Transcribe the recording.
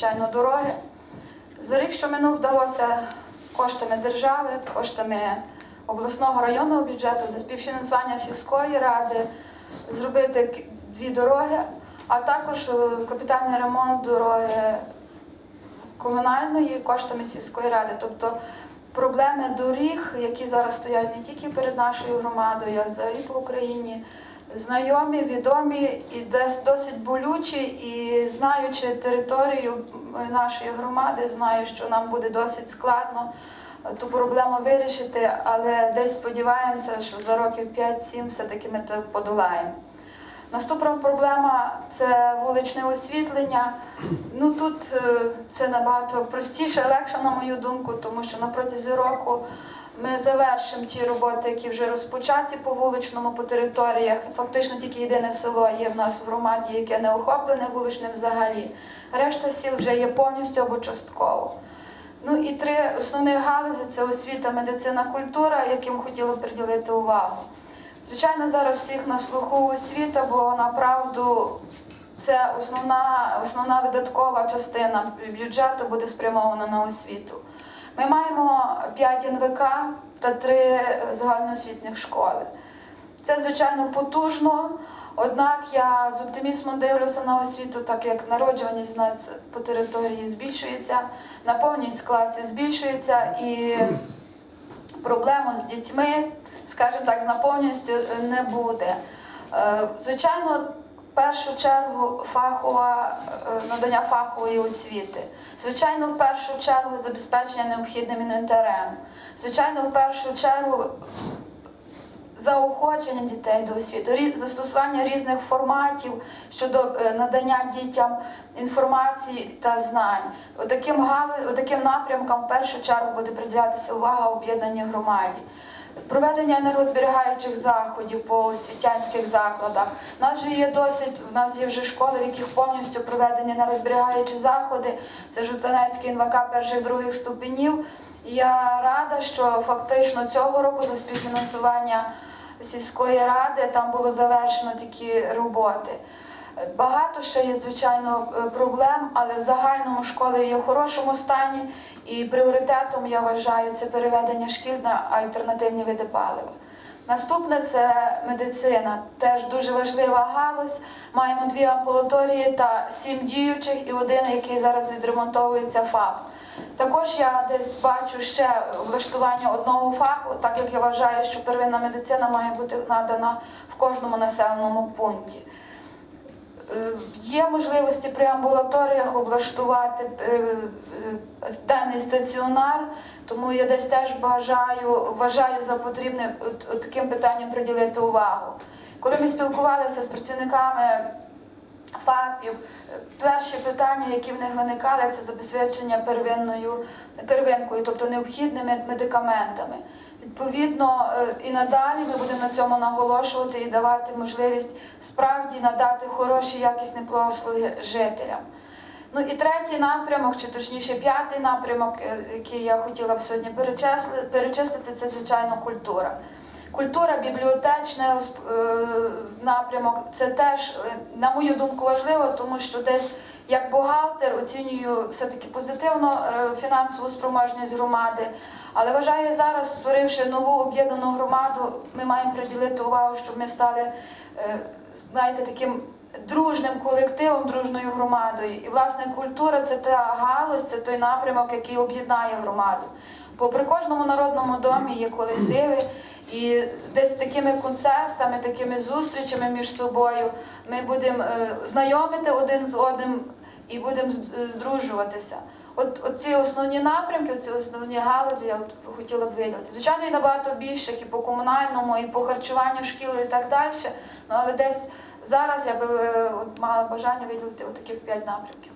звичайно, дороги. За рік, що минув, вдалося коштами держави, коштами обласного районного бюджету за співфінансування сільської ради зробити дві дороги, а також е, капітальний ремонт дороги комунальної коштами сільської ради. Тобто проблеми доріг, які зараз стоять не тільки перед нашою громадою, а взагалі по Україні, знайомі, відомі і досить болючі. І знаючи територію е, нашої громади, знаю, що нам буде досить складно е, ту проблему вирішити, але десь сподіваємося, що за років 5-7 все-таки ми це подолаємо. Наступна проблема це вуличне освітлення. Ну тут е, це набагато простіше, легше, на мою думку, тому що на протязі року ми завершимо ті роботи, які вже розпочаті по вуличному, по територіях. Фактично тільки єдине село є в нас в громаді, яке не охоплене вуличним взагалі. Решта сіл вже є повністю або частково. Ну і три основні галузі це освіта, медицина, культура, яким хотіла б приділити увагу. Звичайно, зараз всіх на слуху освіта, бо направду це основна, основна видаткова частина бюджету буде спрямована на освіту. Ми маємо 5 НВК та 3 загальноосвітніх школи. Це, звичайно, потужно, однак я з оптимізмом дивлюся на освіту, так як народжуваність в нас по території збільшується, наповненість класів збільшується і проблему з дітьми, скажімо так, з наповненістю е, не буде. Е, Звичайно, першу чергу фахова е, надання фахової освіти. Звичайно, в першу чергу забезпечення необхідним інвентарем. Звичайно, в першу чергу заохочення дітей до освіти, застосування різних форматів щодо е, надання дітям інформації та знань. Отаким отаким напрямкам в першу чергу буде приділятися увага об'єднаній громаді. Проведення енергозберігаючих заходів по освітянських закладах. У нас вже є досить, у нас є вже школи, в яких повністю проведені енергозберігаючі заходи. Це Жутанецький НВК перших других ступенів. Я рада, що фактично цього року за співфінансування сільської ради там було завершено такі роботи. Багато ще є, звичайно, е, проблем, але в загальному школи є в хорошому стані, і пріоритетом я вважаю це переведення шкіл на альтернативні види палива. Наступне це медицина, теж дуже важлива галузь. Маємо дві амбулаторії та сім діючих і один, який зараз відремонтовується ФАП. Також я десь бачу ще влаштування одного ФАПу, так як я вважаю, що первинна медицина має бути надана в кожному населеному пункті. Є можливості при амбулаторіях облаштувати е, е, денний стаціонар, тому я десь теж бажаю, вважаю за потрібне от- от таким питанням приділити увагу. Коли ми спілкувалися з працівниками ФАПів, перші питання, які в них виникали, це забезпечення первинною, первинкою, тобто необхідними медикаментами. Відповідно, е, і надалі ми будемо на цьому наголошувати і давати можливість справді надати хороші якісні послуги жителям. Ну і третій напрямок, чи точніше п'ятий напрямок, е, який я хотіла б сьогодні перечисли- перечислити, це звичайно культура. Культура, бібліотечний е, напрямок це теж, на мою думку, важливо, тому що десь як бухгалтер оцінюю все-таки позитивно е, фінансову спроможність громади. Але вважаю зараз, створивши нову об'єднану громаду, ми маємо приділити увагу, щоб ми стали, е, знаєте, таким дружним колективом, дружною громадою. І власне культура це та галузь, це той напрямок, який об'єднає громаду. Бо при кожному народному домі є колективи, і десь такими концертами, такими зустрічами між собою ми будемо е, знайомити один з одним і будемо е, здружуватися. От, от ці основні напрямки, ці основні галузі я от хотіла б виділити. Звичайно, і набагато більших і по комунальному, і по харчуванню шкіл, і так далі. Ну але десь зараз я би е, от, мала бажання виділити от таких п'ять напрямків.